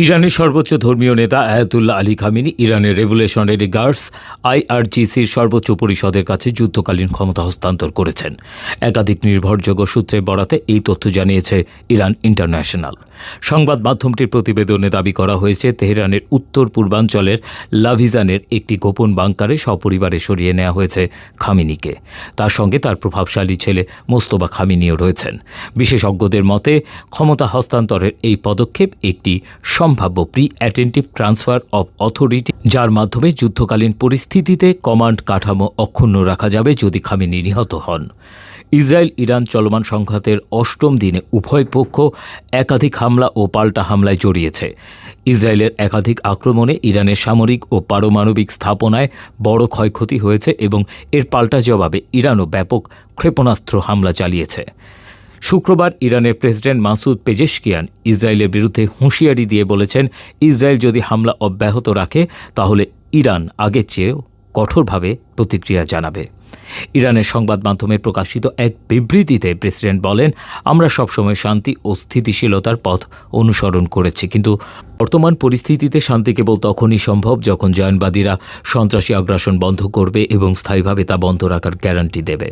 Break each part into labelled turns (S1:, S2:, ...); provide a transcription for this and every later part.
S1: ইরানের সর্বোচ্চ ধর্মীয় নেতা আয়াতুল্লাহ আলী খামিনি, ইরানের রেভুলেশনারি গার্ডস, আইআরজিসির সর্বোচ্চ পরিষদের কাছে যুদ্ধকালীন ক্ষমতা হস্তান্তর করেছেন। একাধিক নির্ভরযোগ্য সূত্রে বরাতে এই তথ্য জানিয়েছে ইরান ইন্টারন্যাশনাল। সংবাদ মাধ্যমটির প্রতিবেদনে দাবি করা হয়েছে, তেহরানের উত্তর পূর্বাঞ্চলের লাভিজানের একটি গোপন বাংকারে সপরিবারে সরিয়ে নেওয়া হয়েছে খামিনিকে। তার সঙ্গে তার প্রভাবশালী ছেলে মোস্তফা খামিনিও রয়েছেন। বিশেষজ্ঞদের মতে, ক্ষমতা হস্তান্তরের এই পদক্ষেপ একটি সম্ভাব্য pre attentive transfer of authority যার মাধ্যমে যুদ্ধকালীন পরিস্থিতিতে কমান্ড কাঠামো অক্ষুণ্ণ রাখা যাবে যদি খামিনি নিহত হন। ইসরায়েল ইরান চলমান সংঘাতের অষ্টম দিনে উভয় পক্ষ একাধিক হামলা ও পাল্টা হামলায় জড়িয়েছে। ইসরায়েলের একাধিক আক্রমণে ইরানের সামরিক ও পারমাণবিক স্থাপনায় বড় ক্ষয়ক্ষতি হয়েছে এবং এর পাল্টা জবাবে ইরানও ব্যাপক ক্ষেপণাস্ত্র হামলা চালিয়েছে। শুক্রবার ইরানের প্রেসিডেন্ট মাসুদ পেজেশকিয়ান ইসরায়েলের বিরুদ্ধে হুঁশিয়ারি দিয়ে বলেছেন, ইসরায়েল যদি হামলা অব্যাহত রাখে, তাহলে ইরান আগের চেয়েও কঠোরভাবে প্রতিক্রিয়া জানাবে। ইরানের সংবাদ মাধ্যমে প্রকাশিত এক বিবৃতিতে প্রেসিডেন্ট বলেন, আমরা সবসময় শান্তি ও স্থিতিশীলতার পথ অনুসরণ করেছি, কিন্তু বর্তমান পরিস্থিতিতে শান্তি কেবল তখনই সম্ভব যখন জয়নবাদীরা সন্ত্রাসী আগ্রাসন বন্ধ করবে এবং স্থায়ীভাবে তা বন্ধ রাখার গ্যারান্টি দেবে।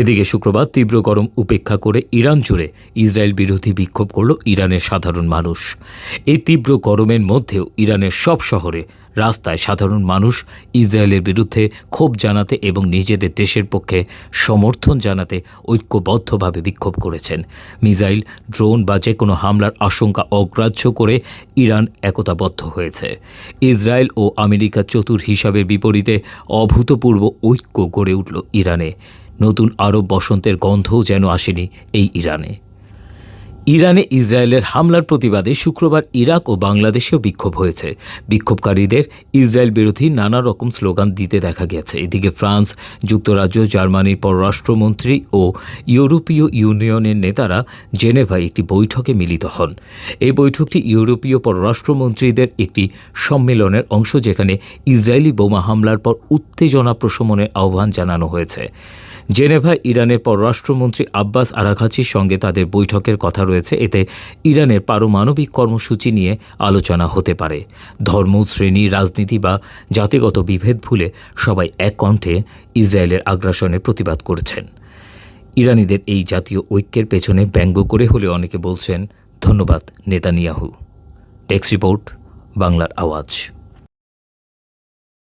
S1: এদিকে শুক্রবার তীব্র গরম উপেক্ষা করে ইরান জুড়ে ইসরায়েল বিরোধী বিক্ষোভ করল ইরানের সাধারণ মানুষ। এই তীব্র গরমের মধ্যেও ইরানের সব শহরে রাস্তায় সাধারণ মানুষ ইসরায়েলের বিরুদ্ধে ক্ষোভ জানাতে এবং নিজেদের দেশের পক্ষে সমর্থন জানাতে ঐক্যবদ্ধভাবে বিক্ষোভ করেছেন। মিসাইল, ড্রোন বা যে কোনো হামলার আশঙ্কা অগ্রাহ্য করে ইরান একতাবদ্ধ হয়েছে। ইসরায়েল ও আমেরিকা চতুর হিসাবের বিপরীতে অভূতপূর্ব ঐক্য গড়ে উঠল ইরানে। নতুন আরব বসন্তের গন্ধও যেন আসেনি এই ইরানে। ইরানে ইসরায়েলের হামলার প্রতিবাদে শুক্রবার ইরাক ও বাংলাদেশেও বিক্ষোভ হয়েছে। বিক্ষোভকারীদের ইসরায়েল বিরোধী নানা রকম স্লোগান দিতে দেখা গেছে। এদিকে ফ্রান্স, যুক্তরাজ্য, জার্মানির পররাষ্ট্রমন্ত্রী ও ইউরোপীয় ইউনিয়নের নেতারা জেনেভায় একটি বৈঠকে মিলিত হন। এই বৈঠকটি ইউরোপীয় পররাষ্ট্রমন্ত্রীদের একটি সম্মেলনের অংশ, যেখানে ইসরায়েলি বোমা হামলার পর উত্তেজনা প্রশমনের আহ্বান জানানো হয়েছে। জেনেভা ইরানের পররাষ্ট্রমন্ত্রী আব্বাস আরাঘাচির সঙ্গে তাদের বৈঠকের কথা রয়েছে। এতে ইরানের পারমাণবিক কর্মসূচি নিয়ে আলোচনা হতে পারে। ধর্ম, শ্রেণি, রাজনীতি বা জাতিগত বিভেদ ভুলে সবাই এক কণ্ঠে ইসরায়েলের আগ্রাসনের প্রতিবাদ করেছেন। ইরানিদের এই জাতীয় ঐক্যের পেছনে ব্যঙ্গ করে হলে অনেকে বলছেন, ধন্যবাদ নেতানিয়াহু। টেক্স রিপোর্ট, বাংলার আওয়াজ।